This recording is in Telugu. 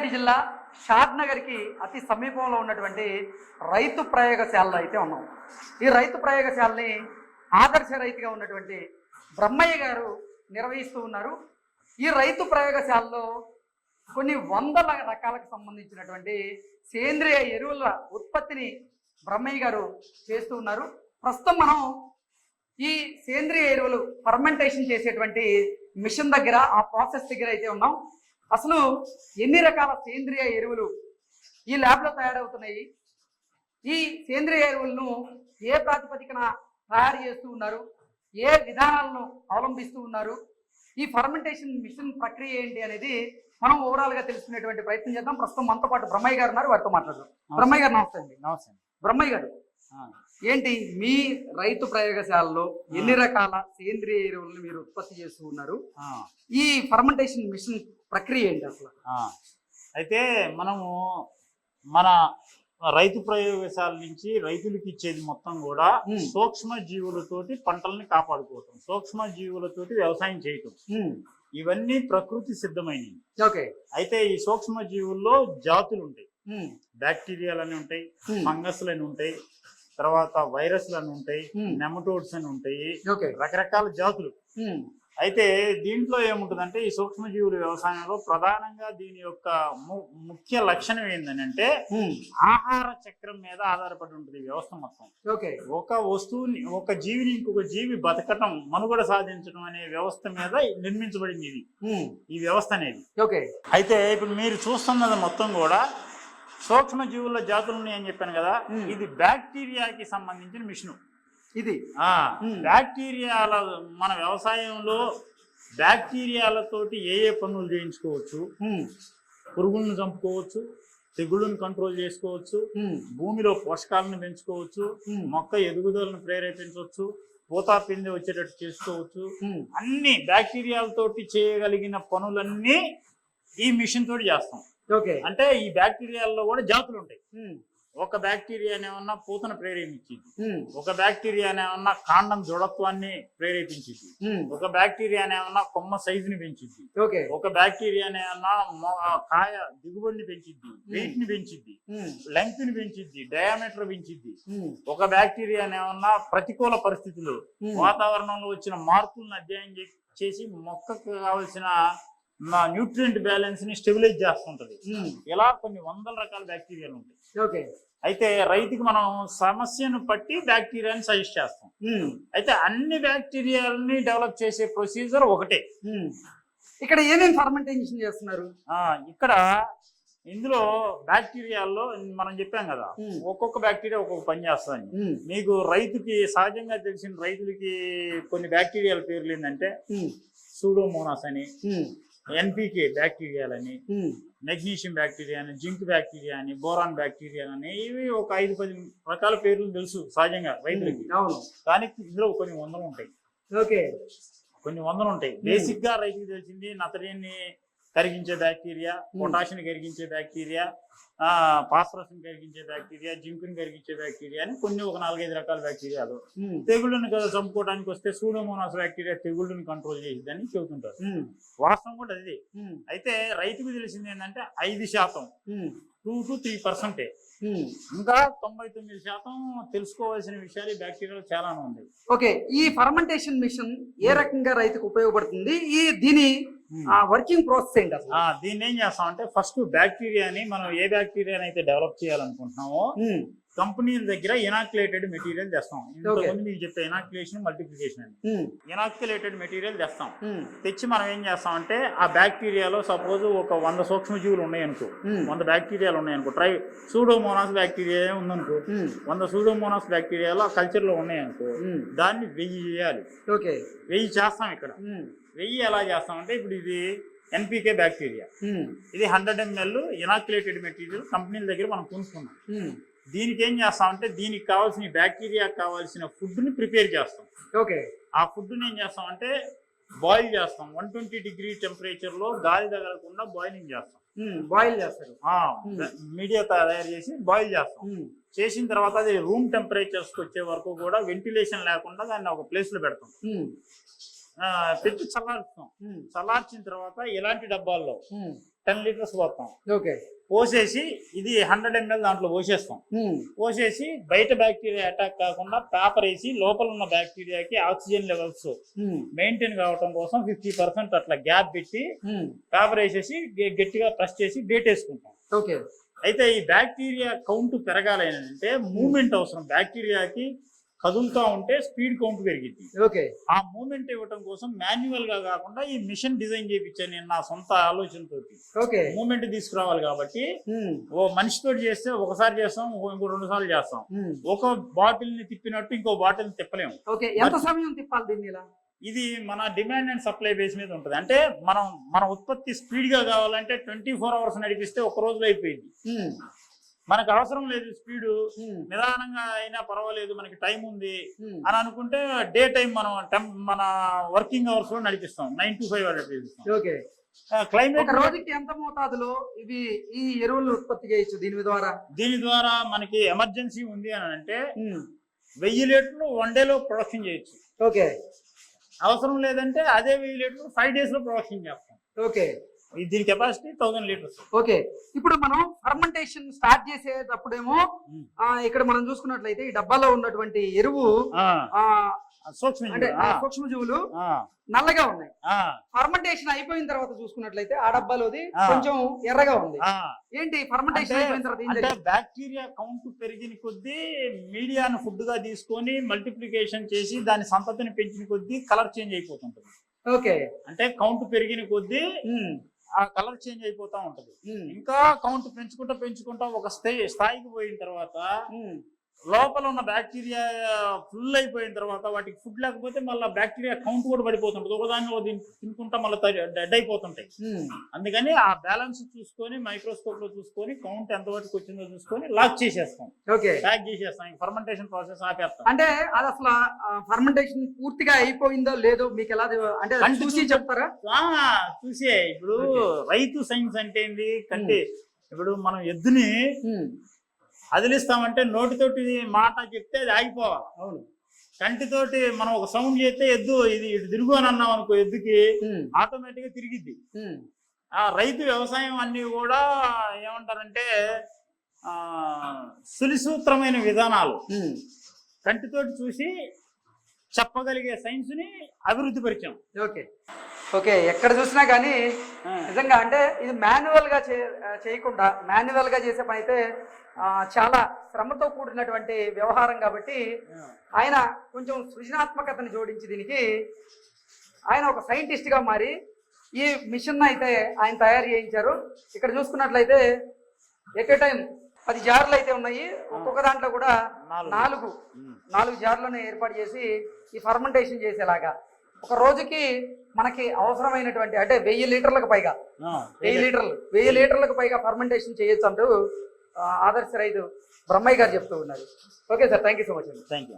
రంగారెడ్డి జిల్లా షాద్ నగర్కి అతి సమీపంలో ఉన్నటువంటి రైతు ప్రయోగశాలలో అయితే ఉన్నాం. ఈ రైతు ప్రయోగశాలని ఆదర్శ రైతుగా ఉన్నటువంటి బ్రహ్మయ్య గారు నిర్వహిస్తూ ఉన్నారు. ఈ రైతు ప్రయోగశాలలో కొన్ని వందల రకాలకు సంబంధించినటువంటి సేంద్రియ ఎరువుల ఉత్పత్తిని బ్రహ్మయ్య గారు చేస్తూ ఉన్నారు. ప్రస్తుతం మనం ఈ సేంద్రియ ఎరువులు ఫర్మెంటేషన్ చేసేటువంటి మిషన్ దగ్గర ఆ ప్రాసెస్ దగ్గర అయితే ఉన్నాం. అసలు ఎన్ని రకాల సేంద్రియ ఎరువులు ఈ ల్యాబ్లో తయారవుతున్నాయి? ఈ సేంద్రియ ఎరువులను ఏ ప్రాతిపదికన తయారు చేస్తూ ఉన్నారు? ఏ విధానాలను అవలంబిస్తూ ఉన్నారు? ఈ ఫర్మెంటేషన్ మిషన్ ప్రక్రియ ఏంటి అనేది మనం ఓవరాల్గా తెలుసుకునేటువంటి ప్రయత్నం చేద్దాం. ప్రస్తుతం మనతో పాటు బ్రహ్మయ్య గారు ఉన్నారు. వారితో మాట్లాడదాం. బ్రహ్మయ్య గారు నమస్తే అండి. నమస్తే బ్రహ్మయ్య గారు ఏంటి మీ రైతు ప్రయోగశాలలో ఎన్ని రకాల సేంద్రియ ఎరువులను మీరు ఉత్పత్తి చేస్తూ ఉన్నారు? ఈ ఫర్మెంటేషన్ మిషన్ ప్రక్రియ ఏంటి అసలు. అయితే మనము మన రైతు ప్రయోగశాల నుంచి రైతులకు ఇచ్చేది మొత్తం కూడా. సూక్ష్మ జీవులతోటి పంటల్ని కాపాడుకోవటం సూక్ష్మ జీవులతోటి వ్యవసాయం చేయటం. ఇవన్నీ ప్రకృతి సిద్ధమైనవి. ఓకే. అయితే ఈ సూక్ష్మ జీవుల్లో జాతులు ఉంటాయి. ఉమ్, బ్యాక్టీరియాలు అని ఉంటాయి ఉమ్, ఫంగస్లు అని ఉంటాయి తర్వాత వైరస్లు అని ఉంటాయి నెమటోడ్స్ అని ఉంటాయి రకరకాల జాతులు. అయితే దీంట్లో ఏముంటుందంటే ఈ సూక్ష్మజీవుల వ్యవసాయంలో ప్రధానంగా దీని యొక్క ముఖ్య లక్షణం ఏంటంటే ఆహార చక్రం మీద ఆధారపడి ఉంటుంది ఈ వ్యవస్థ మొత్తం. ఓకే. ఒక వస్తువుని ఒక జీవిని ఇంకొక జీవి బతకటం మనుగడ సాధించడం అనే వ్యవస్థ మీద నిర్మించబడింది ఇది. ఈ వ్యవస్థ అనేది. ఓకే. అయితే ఇప్పుడు మీరు చూస్తున్నది మొత్తం కూడా సూక్ష్మజీవుల జాతులని అని చెప్పాను కదా. ఇది బ్యాక్టీరియాకి సంబంధించిన మిషను. ఇది. బ్యాక్టీరియాల మన వ్యవసాయంలో బ్యాక్టీరియాలతోటి ఏ ఏ పనులు చేయించుకోవచ్చు? పురుగులను చంపుకోవచ్చు తెగుళ్ళను కంట్రోల్ చేసుకోవచ్చు భూమిలో పోషకాలను పెంచుకోవచ్చు మొక్క ఎదుగుదలను ప్రేరేపించవచ్చు పూతా పిండి వచ్చేటట్టు చేసుకోవచ్చు. అన్ని బ్యాక్టీరియాలతోటి చేయగలిగిన పనులన్నీ ఈ మిషన్ తోటి చేస్తాం. ఓకే. అంటే ఈ బ్యాక్టీరియాల్లో కూడా జాతులు ఉంటాయి ఒక బ్యాక్టీరియా ఏమన్నా పూతను ప్రేరేపించింది. ఒక బ్యాక్టీరియా ఏమన్నా కాండం దృఢత్వాన్ని ప్రేరేపించింది. ఒక బ్యాక్టీరియా ఏమన్నా కొమ్మ సైజుని పెంచిద్ది ఓకే. ఒక బ్యాక్టీరియా ఏమన్నా కాయ దిగుబడిని పెంచిద్ది వెయిట్ని పెంచిద్ది ఉమ్, లెంగ్త్ని పెంచిద్ది డయామీటర్ పెంచిద్ది ఉమ్, ఒక బ్యాక్టీరియా ఏమన్నా ప్రతికూల పరిస్థితులు వాతావరణంలో వచ్చిన మార్పులను అధ్యయనం చేసి మొక్కకు కావలసిన న్యూట్రియంట్ బ్యాలెన్స్ని స్టెబిలైజ్ చేస్తుంటది. ఇలా కొన్ని వందల రకాల బ్యాక్టీరియాలు ఉంటాయి. ఓకే. అయితే రైతుకి మనం సమస్యను బట్టి బ్యాక్టీరియాని సజెస్ట్ చేస్తాం. అయితే అన్ని బ్యాక్టీరియాలని డెవలప్ చేసే ప్రొసీజర్ ఒకటే. ఇక్కడ ఏమేమి ఫర్మెంటేషన్ చేస్తున్నారు? ఇక్కడ ఇందులో బ్యాక్టీరియాల్లో మనం చెప్పాం కదా ఒక్కొక్క బ్యాక్టీరియా ఒక్కొక్క పని చేస్తుంది ఉమ్, మీకు రైతుకి సహజంగా తెలిసిన రైతులకి కొన్ని బ్యాక్టీరియాల పేర్లు ఏంటంటే సూడోమోనాస్ అని ఎన్పికే బ్యాక్టీరియాలని మెగ్నీషియం బ్యాక్టీరియా అని జింక్ బ్యాక్టీరియా అని బోరాన్ బ్యాక్టీరియా అని ఇవి ఒక ఐదు పది రకాల పేర్లు తెలుసు సహజంగా రైతులకి. కానీ ఇందులో కొన్ని వందలు ఉంటాయి. ఓకే. కొన్ని వందలు ఉంటాయి. బేసిక్గా రైతుకి తెలిసింది నత్రజని కరిగించే బ్యాక్టీరియా పొటాషియం కరిగించే బ్యాక్టీరియా ఫాస్ఫరస్ కరిగించే బ్యాక్టీరియా జింకుని కరిగించే బ్యాక్టీరియా అని కొన్ని ఒక నాలుగైదు రకాల బ్యాక్టీరియాలు తెగుళ్ళని కదా చంపుకోవడానికి వస్తే సూడోమోనాస్ బ్యాక్టీరియా తెగుళ్ళని కంట్రోల్ చేసిద్దని చెబుతుంటారు. వాస్తవం కూడా అదే. అయితే రైతుకు తెలిసింది ఏంటంటే ఐదు శాతం. టూ టు త్రీ పర్సెంటే. ఇంకా తొంభై తొమ్మిది శాతం తెలుసుకోవాల్సిన విషయాలు బ్యాక్టీరియాలో చాలానే ఉంది. ఓకే ఈ ఫర్మెంటేషన్ మిషన్ ఏ రకంగా రైతుకు ఉపయోగపడుతుంది? ఈ దీని వర్కింగ్ ప్రాసెస్ ఏంటి అసలు? దీన్ని ఏం చేస్తాం అంటే ఫస్ట్ బ్యాక్టీరియాని మనం ఏ బ్యాక్టీరియాని అయితే డెవలప్ చేయాలనుకుంటున్నామో కంపెనీల దగ్గర ఇనాక్యులేటెడ్ మెటీరియల్ తెస్తాం. ఇంతకుముందు మీకు చెప్పే ఇనాక్యులేషన్ మల్టిప్లికేషన్ అని. ఉమ్, ఇనాక్యులేటెడ్ మెటీరియల్ తెస్తాం. తెచ్చి మనం ఏం చేస్తాం అంటే ఆ బ్యాక్టీరియాలో సపోజ్ ఒక వంద సూక్ష్మజీవులు ఉన్నాయనుకో వంద బ్యాక్టీరియాలు ఉన్నాయనుకో ట్రై సూడోమోనాస్ బ్యాక్టీరియా ఉందనుకో వంద సూడోమోనాస్ బ్యాక్టీరియాలు ఆ కల్చర్లో ఉన్నాయనుకో దాన్ని వెయ్యి చేయాలి. ఓకే. వెయ్యి చేస్తాం ఇక్కడ. వెయ్యి ఎలా చేస్తామంటే ఇప్పుడు ఇది ఎన్పికే బ్యాక్టీరియా. ఇది హండ్రెడ్ ఎంఎల్ ఇనాక్యులేటెడ్ మెటీరియల్ కంపెనీల దగ్గర మనం కొనుక్కున్నాం. దీనికి ఏం చేస్తామంటే దీనికి కావాల్సిన బ్యాక్టీరియా కావాల్సిన ఫుడ్ని ప్రిపేర్ చేస్తాం. ఓకే. ఆ ఫుడ్ని ఏం చేస్తామంటే బాయిల్ చేస్తాం. వన్ ట్వంటీ డిగ్రీ టెంపరేచర్లో గాలి తగలకుండా బాయిలింగ్ చేస్తాం. బాయిల్ చేస్తారు. మీడియా తయారు చేసి బాయిల్ చేస్తాం. చేసిన తర్వాత అది రూమ్ టెంపరేచర్స్కి వచ్చే వరకు కూడా వెంటిలేషన్ లేకుండా దాన్ని ఒక ప్లేస్లో పెడతాం. పెట్టి చల్లారుస్తాం. ఉమ్, చల్లార్చిన తర్వాత ఇలాంటి డబ్బాల్లో? టెన్ లీటర్స్ పోతాం. ఓకే. పోసేసి ఇది హండ్రెడ్ ఎంఎల్ దాంట్లో పోసేస్తాం. పోసేసి బయట బ్యాక్టీరియా అటాక్ కాకుండా పేపర్ వేసి లోపల ఉన్న బ్యాక్టీరియాకి ఆక్సిజన్ లెవెల్స్ మెయింటైన్ కావడం కోసం ఫిఫ్టీ పర్సెంట్ అట్లా గ్యాప్ పెట్టి పేపర్ వేసేసి గట్టిగా ప్రెస్ చేసి డేట్ వేసుకుంటాం. ఓకే. అయితే ఈ బ్యాక్టీరియా కౌంట్ పెరగాలి అంటే మూమెంట్ అవసరం. బ్యాక్టీరియాకి కదులుతూ ఉంటే స్పీడ్ కౌంట్ పెరిగింది ఓకే. ఆ మూమెంట్ ఇవ్వటం కోసం మాన్యువల్గా కాకుండా ఈ మిషన్ డిజైన్ చేయించాను నేను నా సొంత ఆలోచనతోటి. ఓకే. మూమెంట్ తీసుకురావాలి కాబట్టి ఓ మనిషితో చేస్తే ఒకసారి చేస్తాం ఇంకో రెండు సార్లు చేస్తాం. ఒక బాటిల్ని తిప్పినట్టు ఇంకో బాటిల్ని తిప్పలేము. ఓకే. ఎంత సమయం తిప్పాలి దీన్ని ఇది మన డిమాండ్ అండ్ సప్లై బేస్ మీద ఉంటుంది. అంటే మనం మన ఉత్పత్తి స్పీడ్గా కావాలంటే ట్వంటీ ఫోర్ అవర్స్ నడిపిస్తే ఒక రోజులో అయిపోయింది. మనకు అవసరం లేదు స్పీడ్. నిదానంగా అయినా పర్వాలేదు మనకి టైం ఉంది అని అనుకుంటే డే టైం మనం టెం- మన వర్కింగ్ అవర్స్లో నడిపిస్తాం. నైన్ టు ఫైవ్ నడిపిస్తాం. ఓకే. క్లైమేట్ రోజుకి ఎంత మోతాదులో ఇవి ఈ ఎరువులు ఉత్పత్తి చేయొచ్చు దీని ద్వారా? దీని ద్వారా మనకి ఎమర్జెన్సీ ఉంది అని అంటే వెయ్యి లీటర్లు వన్ డేలో ప్రొడక్షన్ చేయొచ్చు. ఓకే. అవసరం లేదంటే అదే వెయ్యి లీటర్లు ఫైవ్ డేస్లో ప్రొడక్షన్ చేస్తాం. ఓకే. దీని కెపాసిటీ థౌసండ్ లీటర్స్. ఓకే. ఇప్పుడు మనం ఫర్మెంటేషన్ స్టార్ట్ చేసేటప్పుడేమో ఇక్కడ మనం చూసుకున్నట్లయితే ఈ డబ్బాలో ఉన్నటువంటి ఎరువు సూక్ష్మజీవులు నల్లగా ఉన్నాయి. ఫర్మెంటేషన్ అయిపోయిన తర్వాత చూసుకున్నట్లయితే ఆ డబ్బాలోది. కొంచెం ఎర్రగా ఉంది. ఏంటి? ఫర్మెంటేషన్ అయిపోయిన తర్వాత? బ్యాక్టీరియా కౌంట్ పెరిగిన కొద్దీ మీడియాను ఫుడ్గా తీసుకొని మల్టిప్లికేషన్ చేసి దాని సంతతిని పెంచిన కొద్దీ కలర్ చేంజ్ అయిపోతుంటుంది. ఓకే. అంటే కౌంట్ పెరిగిన కొద్దీ ఆ కలర్ చేంజ్ అయిపోతా ఉంటది. ఇంకా కౌంట్ పెంచుకుంటా పెంచుకుంటా ఒక స్థాయి స్థాయికి పోయిన తర్వాత లోపల ఉన్న బ్యాక్టీరియా ఫుల్ అయిపోయిన తర్వాత వాటికి ఫుడ్ లేకపోతే మళ్ళీ బ్యాక్టీరియా కౌంట్ కూడా పడిపోతుంటుంది. ఒకదాన్ని ఒకటి తినుకుంటా మళ్ళీ డెడ్ అయిపోతుంటాయి. ఉమ్. అందుకని ఆ బ్యాలెన్స్ చూసుకొని మైక్రోస్కోప్లో చూసుకొని కౌంట్ ఎంత వరకు వచ్చిందో చూసుకొని లాక్ చేసేస్తాం. ఓకే ప్యాక్ చేసేస్తాం. ఫర్మెంటేషన్ ప్రాసెస్ ఆపేస్తాం. అంటే అది అసలు ఫర్మెంటేషన్ పూర్తిగా అయిపోయిందో లేదో మీకు ఎలా అంటే చూసి చెప్తారా? చూసే. ఇప్పుడు. రైతు సైన్స్ అంటే ఏంది? కంటి ఇప్పుడు మనం ఎద్దుని ఉమ్, అదిలిస్తామంటే నోటితోటి మాట చెప్తే అది ఆగిపోవాలి. అవును. కంటితోటి మనం ఒక సౌండ్ చేస్తే ఎద్దు ఇది ఇటు తిరుగు అని అన్నాం అనుకో ఎద్దుకి ఆటోమేటిక్గా తిరిగిద్ది. ఆ రైతు వ్యవసాయం అన్ని కూడా ఏమంటారంటే ఆ సులిసూత్రమైన విధానాలు. కంటితోటి చూసి చెప్పగలిగే సైన్స్ని అభివృద్ధి పరిచాం. ఓకే. ఓకే ఎక్కడ చూసినా కానీ నిజంగా అంటే ఇది మాన్యువల్గా చే- చేయకుండా మాన్యువల్గా చేసే పని అయితే చాలా శ్రమతో కూడినటువంటి వ్యవహారం కాబట్టి ఆయన కొంచెం సృజనాత్మకతని జోడించి దీనికి ఆయన ఒక scientist గా మారి ఈ మిషన్ అయితే ఆయన తయారు చేయించారు. ఇక్కడ చూసుకున్నట్లయితే ఎట్ ఏ టైం పది జార్లు అయితే ఉన్నాయి. ఒక్కొక్క దాంట్లో కూడా నాలుగు. నాలుగు. జార్లను ఏర్పాటు చేసి ఈ ఫర్మెంటేషన్ చేసేలాగా. ఒక రోజుకి మనకి అవసరమైనటువంటి అంటే వెయ్యి లీటర్లకు పైగా వెయ్యి లీటర్లు వెయ్యి లీటర్లకు పైగా ఫర్మెంటేషన్ చేయొచ్చు అంటూ ఆదర్శ రైతు బ్రహ్మయ్య గారు చెప్తూ ఉన్నారు. Okay sir thank you so much అండి. Thank you